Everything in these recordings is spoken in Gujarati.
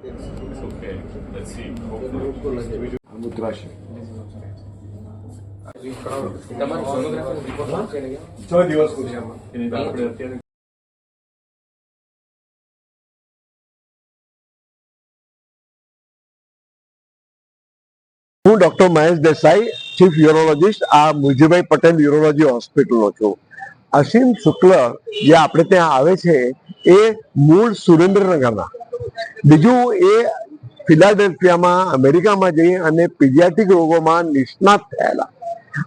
Okay. Let's see. Hopefully. અત્યારે હું doctor Mahesh Desai, chief urologist, આ મુજીભાઈ પટેલ યુરોલોજી હોસ્પિટલનો છું અસીમ શુક્લ જે આપણે ત્યાં આવે છે, એ મૂળ સુરેન્દ્રનગરના બીજું એ ફિલાડેલ્ફિયામાં, અમેરિકામાં જઈ અને પીડિયાટિક રોગોમાં નિષ્ણાત થયેલા.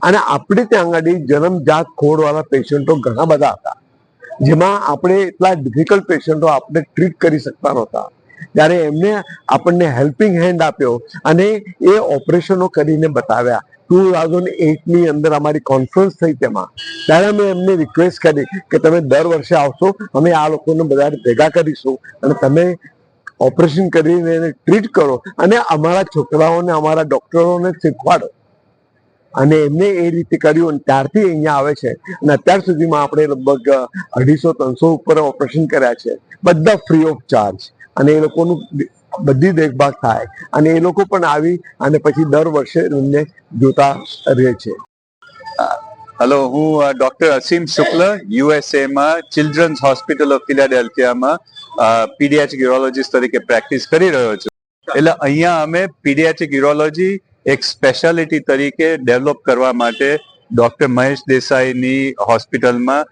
અને આપણે ત્યાં આગળ જન્મજાત ખોડવાળા પેશન્ટો ઘણા બધા હતા. જેમાં આપણે એટલા ડિફિકલ્ટ પેશન્ટો આપણે ટ્રીટ કરી શકતા નહોતા. ત્યારે એમને આપણને હેલ્પિંગ હેન્ડ આપ્યો અને એ ઓપરેશનો કરીને બતાવ્યા. ટુ થાઉઝન્ડ એટની અંદર અમારી કોન્ફરન્સ થઈ તેમાં. ત્યારે અમે એમને રિક્વેસ્ટ કરી કે તમે દર વર્ષે આવશો, અમે આ લોકોને બધા ભેગા કરીશું અને તમે ઓપરેશન કરીને એને ટ્રીટ કરો અને અમારા છોકરાઓને, અમારા ડોક્ટરોને શીખવાડો. અને એમને એ રીતે કર્યું અને ત્યારથી અહીંયા આવે છે. અને અત્યાર સુધીમાં આપણે લગભગ અઢીસો, ત્રણસો ઉપર ઓપરેશન કર્યા છે. બધા ફ્રી ઓફ ચાર્જ અને એ લોકોનું બધી દેખભાળ થાય. અને એ લોકો પણ આવી અને પછી દર વર્ષે એમને જોતા રહે છે. હેલો હું ડોક્ટર અસીમ શુક્લ યુએસએમાં ચિલ્ડ્રન્સ હોસ્પિટલ ઓફ ફિલાડેલ્ફિયામાં પીડિયાટ્રિક યુરોલોજીસ્ટ તરીકે પ્રેક્ટિસ કરી રહ્યો છું. એટલે અહીંયા અમે પીડિયાટ્રિક યુરોલોજી એક સ્પેશિયાલિટી તરીકે ડેવલપ કરવા માટે ડોક્ટર મહેશ દેસાઈની હોસ્પિટલમાં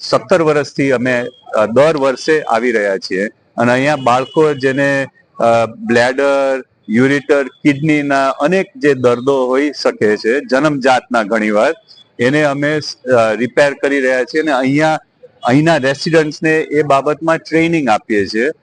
સત્તર વર્ષથી અમે દર વર્ષે આવી રહ્યા છીએ. અને અહીંયા બાળકો જેને બ્લેડર યુરિટર, કિડનીના અનેક જે દર્દો હોઈ શકે છે, જન્મજાતના ઘણીવાર, એને અમે રિપેર કરી રહ્યા છીએ અને અહીંયા, અહીંના રેસિડન્ટ્સને એ બાબતમાં ટ્રેનિંગ આપીએ છીએ.